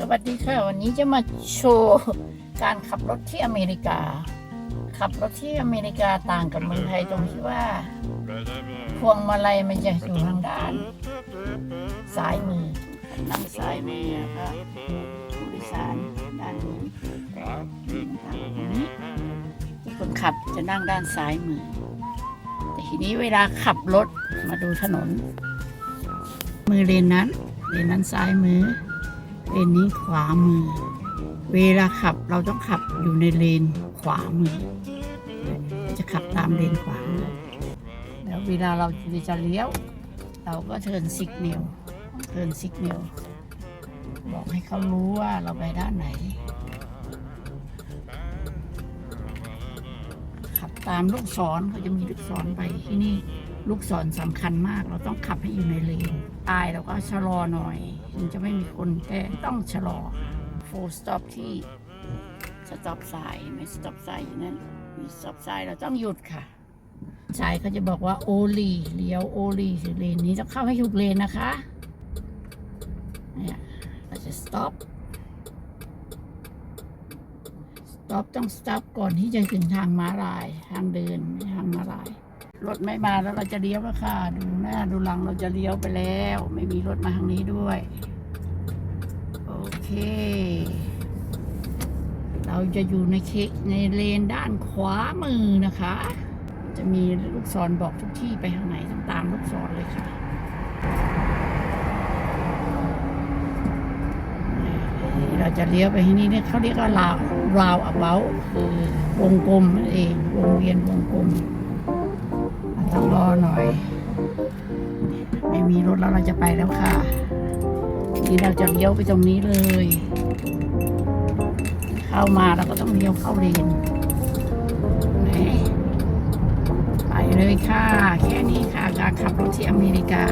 สวัสดีค่ะ วันนี้จะมาโชว์การขับรถที่อเมริกา ขับรถที่อเมริกาต่างกับเมืองไทยตรงที่ว่า พวงมาลัยมันจะอยู่ทางด้าน ซ้ายมือนั่งซ้ายมือนะคะผู้โดยสารด้านนู้นนะคะตรงนี้ที่คนขับจะนั่งด้านซ้ายมือ แต่ทีนี้เวลาขับรถมาดูถนน มือเลนนั้นเลนนั้นซ้ายมือ เลนนี้ขวามือ เวลาขับเราต้องขับอยู่ในเลนขวามือ จะขับตามเลนขวามือแล้วเวลาเราจะเลี้ยว เราก็เทินสิกเนลเทินสิกเนลบอกให้เขารู้ว่าเราไปด้านไหน ขับตามลูกศรเขาจะมีลูกศรไปที่นี่ ลูกศรสำคัญมาก เราต้องขับให้อยู่ในเลนตายเราก็ชะลอหน่อย มันจะไม่มีคนแต่ต้องชะลอ full stop ที่ stop sign ไม่ stop sign อยู่นั่นมี stop sign เราต้องหยุดค่ะชายเขาจะบอกว่าโอลีเลี้ยวโอลีคือเลนนี้ต้องเข้าให้ถูกเลนนะคะเนี่ยเราจะ stop stop ต้อง stop ก่อนที่จะถึงทางม้าลาย ทางเดินทางม้าลาย รถไม่มาแล้วเราจะเลี้ยวแล้วค่ะ ดูหน้าดูหลังเราจะเลี้ยวไปแล้ว ไม่มีรถมาทางนี้ด้วย โอเค เราจะอยู่ในเคในเลนด้านขวามือนะคะ จะมีลูกศรบอกทุกที่ไปทางไหนต้องตามลูกศรเลยค่ะเราจะเลี้ยวไปที่นี่เนี่ยเขาเรียกว่าราวราวอเบาคือวงกลมนั่นเองวงเวียนวงกลม ต้องรอหน่อย ไม่มีรถแล้วเราจะไปแล้วค่ะ นี่เราจะเลี้ยวไปตรงนี้เลย เข้ามาเราก็ต้องเลี้ยวเข้าเลนไหนไปเลยค่ะ แค่นี้ค่ะการขับรถที่อเมริกา